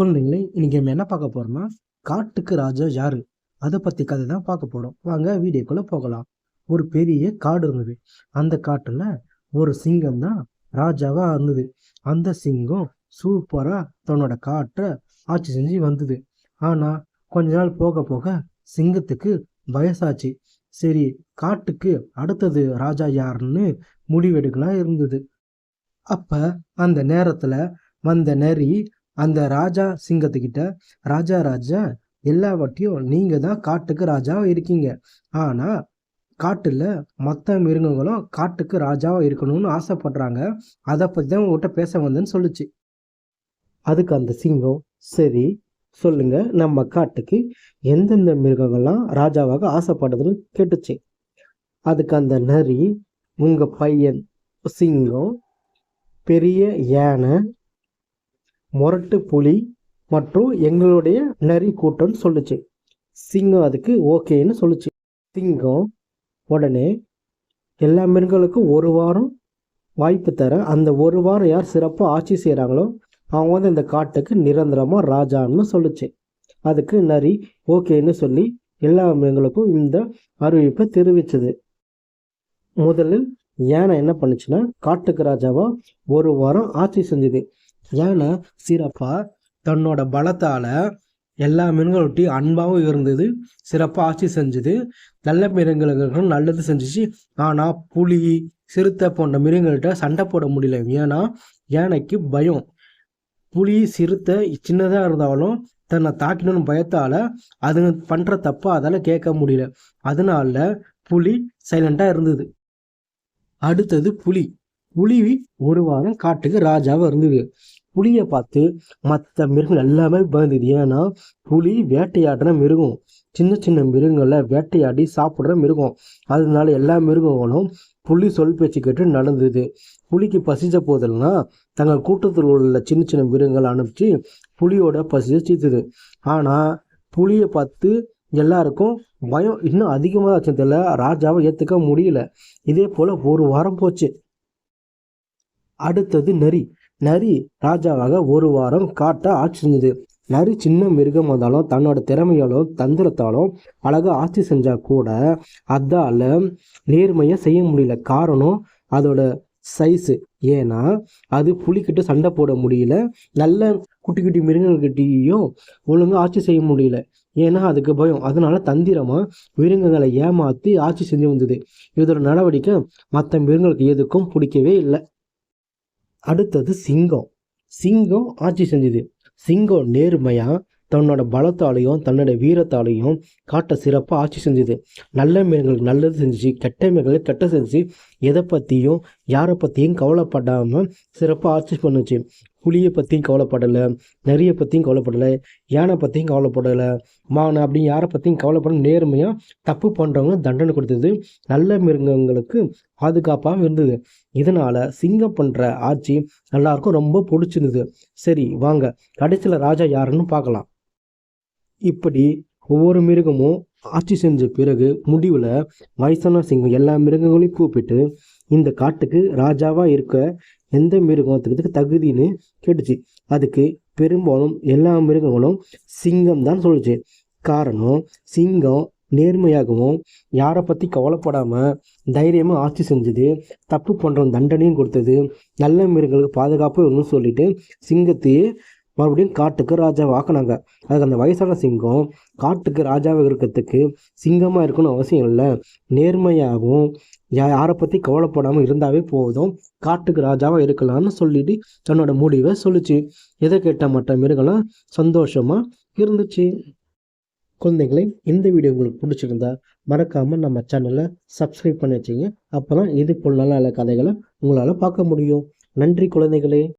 குழந்தைங்களே இன்னைக்கு நம்ம என்ன பார்க்க போறோம்னா காட்டுக்கு ராஜா யாரு? அதை பத்தி கதை தான் பார்க்க போறோம். வாங்க வீடியோக்குள்ள போகலாம். ஒரு பெரிய காடு இருந்தது. அந்த காட்டுல ஒரு சிங்கம் தான் ராஜாவா இருந்தது. அந்த சிங்கம் சூப்பரா தன்னோட காட்டை ஆட்சி செஞ்சு வந்தது. ஆனா கொஞ்ச நாள் போக போக சிங்கத்துக்கு வயசாச்சு. சரி காட்டுக்கு அடுத்தது ராஜா யாருன்னு முடிவெடுக்கலாம் இருந்தது. அப்ப அந்த நேரத்துல வந்த நரி அந்த ராஜா சிங்கத்துக்கிட்ட ராஜா ராஜா எல்லா வாட்டியும் தான் காட்டுக்கு ராஜாவாக இருக்கீங்க. ஆனால் காட்டில் மற்ற மிருகங்களும் காட்டுக்கு ராஜாவாக இருக்கணும்னு ஆசைப்படுறாங்க. அதை பற்றி தான் உங்ககிட்ட பேச வந்தேன்னு சொல்லுச்சு. அதுக்கு அந்த சிங்கம் சரி சொல்லுங்க. நம்ம காட்டுக்கு எந்தெந்த மிருகங்கள்லாம் ராஜாவாக ஆசைப்படுதுன்னு கேட்டுச்சு. அதுக்கு அந்த நரி உங்கள் பையன் சிங்கம் பெரிய யானை முரட்டு புலி மற்றும் எங்களுடைய நரி கூட்டம்னு சொல்லுச்சு. சிங்கம் அதுக்கு ஓகேன்னு சொல்லுச்சு. சிங்கம் உடனே எல்லா மிருகங்களுக்கும் ஒரு வாரம் வாய்ப்பு தர அந்த ஒரு வாரம் யார் சிறப்பாக ஆட்சி செய்கிறாங்களோ அவங்க வந்து இந்த காட்டுக்கு நிரந்தரமாக ராஜான்னு சொல்லுச்சு. அதுக்கு நரி ஓகேன்னு சொல்லி எல்லா மிருகங்களுக்கும் இந்த அறிவிப்பை தெரிவிச்சது. முதலில் யானை என்ன பண்ணுச்சுன்னா காட்டுக்கு ராஜாவா ஒரு வாரம் ஆட்சி செஞ்சது. யானை சிறப்பா தன்னோட பலத்தால் எல்லா மிருகங்கள்ட்டையும் அன்பாகவும் இருந்தது. சிறப்பாக ஆட்சி செஞ்சது. நல்ல மிருகங்களுக்கும் நல்லது செஞ்சுச்சு. ஆனால் புலி சிறுத்தை போன்ற மிருகங்கள்கிட்ட சண்டை போட முடியல. ஏன்னா யானைக்கு பயம். புலி சிறுத்தை சின்னதாக இருந்தாலும் தன்னை தாக்கணும்னு பயத்தால் அதுங்க பண்ணுற தப்பாக அதால் கேட்க முடியல. அதனால புலி சைலண்டாக இருந்தது. அடுத்தது புலி. புலி ஒரு வாரம் காட்டுக்கு ராஜாவாக இருந்தது. புலியை பார்த்து மற்ற மிருகங்கள் எல்லாமே பயந்துது ஏன்னா புலி வேட்டையாடுற மிருகம். சின்ன சின்ன மிருகங்களை வேட்டையாடி சாப்பிட்ற மிருகம். அதனால எல்லா மிருகங்களும் புலி சொல் பேச்சு கேட்டு நடந்தது. புலிக்கு பசிச்ச போதெல்லாம் தங்கள் கூட்டத்தில் உள்ள சின்ன சின்ன மிருகங்களை அனுப்பிச்சு புலியோட பசியை சீத்துது ஆனால் புலியை பார்த்து எல்லாருக்கும் பயம் இன்னும் அதிகமாக வச்சதில்ல ராஜாவை ஏற்றுக்க முடியல. இதே போல் ஒரு வாரம் போச்சு. அடுத்தது நரி. நரி ராஜாவாக ஒரு வாரம் காட்ட ஆட்சி இருந்தது நரி சின்ன மிருகம் வந்தாலும் தன்னோட திறமையாலும் தந்திரத்தாலும் அழகாக ஆட்சி செஞ்சால் கூட அதால் நேர்மையாக செய்ய முடியல. காரணம் அதோட சைஸு ஏன்னா அது புலிக்கிட்ட சண்டை போட முடியல. நல்ல குட்டி குட்டி மிருகங்கள்கிட்டையும் ஒழுங்காக ஆட்சி செய்ய முடியல. ஏன்னா அதுக்கு பயம். அதனால தந்திரமாக மிருகங்களை ஏமாற்றி ஆட்சி செஞ்சு வந்தது. இதோட நடவடிக்கை மற்ற மிருகங்களுக்கு எதுக்கும் பிடிக்கவே இல்லை. அடுத்தது சிங்கம். சிங்கம் ஆட்சி செஞ்சது. சிங்கம் நேர்மையாக தன்னோட பலத்தாலையும் தன்னோட வீரத்தாலையும் காட்ட சிறப்பாக ஆட்சி செஞ்சது. நல்ல மீன்களுக்கு நல்லது செஞ்சுச்சு கெட்ட மிருகங்களுக்கு கெட்ட செஞ்சு எதை பற்றியும் யாரை பற்றியும் கவலைப்படாமல் சிறப்பாக ஆட்சி பண்ணுச்சு. புலியை பற்றியும் கவலைப்படலை நிறைய பற்றியும் கவலைப்படலை யானை பற்றியும் கவலைப்படலை மானை அப்படி யாரை பற்றியும் கவலைப்பட நேர்மையாக தப்பு பண்ணுறவங்க தண்டனை கொடுத்தது நல்ல மிருகங்களுக்கு பாதுகாப்பாக இருந்தது. இதனால் சிங்கம் பண்ணுற ஆட்சி எல்லாருக்கும் ரொம்ப பிடிச்சிருந்தது. சரி வாங்க. கடைசியில் ராஜா யாருன்னு பார்க்கலாம். இப்படி ஒவ்வொரு மிருகமும் ஆட்சி செஞ்ச பிறகு முடிவில் வயசான சிங்கம் எல்லா மிருகங்களையும் கூப்பிட்டு இந்த காட்டுக்கு ராஜாவாக இருக்க எந்த மிருகத்துக்கு தகுதின்னு கேட்டுச்சு. அதுக்கு பெரும்பாலும் எல்லா மிருகங்களும் சிங்கம் தான் சொல்லுச்சு. காரணம் சிங்கம் நேர்மையாகவும் யாரை பற்றி கவலைப்படாமல் தைரியமாக ஆட்சி செஞ்சது தப்பு பண்ணுறவன் தண்டனையும் கொடுத்தது நல்ல மிருகங்களுக்கு பாதுகாப்பு வேணும்னு சொல்லிட்டு சிங்கத்தையே மறுபடியும் காட்டுக்கு ராஜாவை ஆக்கினாங்க அதுக்கு அந்த வயசான சிங்கம் காட்டுக்கு ராஜாவாக இருக்கிறதுக்கு சிங்கமாக இருக்கணும் அவசியம் இல்லை. நேர்மையாகவும் யா யாரை பற்றி கவலைப்படாமல் இருந்தாவே போதும். காட்டுக்கு ராஜாவாக இருக்கலாம்னு சொல்லிட்டு தன்னோட முடிவை சொல்லிச்சு. எதை கேட்ட மற்ற மிருகலாம் சந்தோஷமாக இருந்துச்சு. குழந்தைகளை இந்த வீடியோ உங்களுக்கு பிடிச்சிருந்தா மறக்காமல் நம்ம சேனலை சப்ஸ்கிரைப் பண்ணி வச்சுங்க அப்போ தான் இது போல் நல்ல நல்ல கதைகளை உங்களால் பார்க்க முடியும். நன்றி குழந்தைகளே.